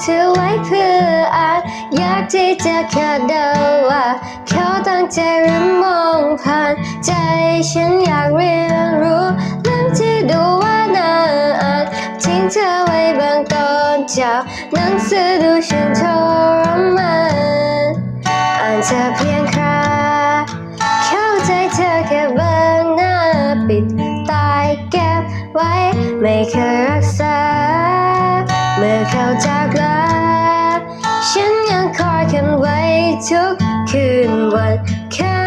เธอไว้เพื่ออาจอยากที่จะแค่เดาว่าเขาตั้งใจหรือมองผ่าน ใจฉันอยากเรียนรู้เรื่องที่ดูว่าน่าอ่านทิ้งเธอไว้บางตอนเจ้าหนังสือดูฉันทรมานอ่านเธอเพียงคราเข้าใจเธอแค่บางหน้าปิดตายเก็บไว้ไม่เคย เมื่อเขาจากลาฉันยังคอยกันไว้ทุกคืนวันค่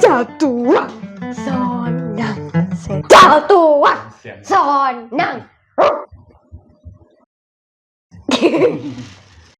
เจ้าตัวสอนนั่งเจ้าตัวเสียงสอนนั่ง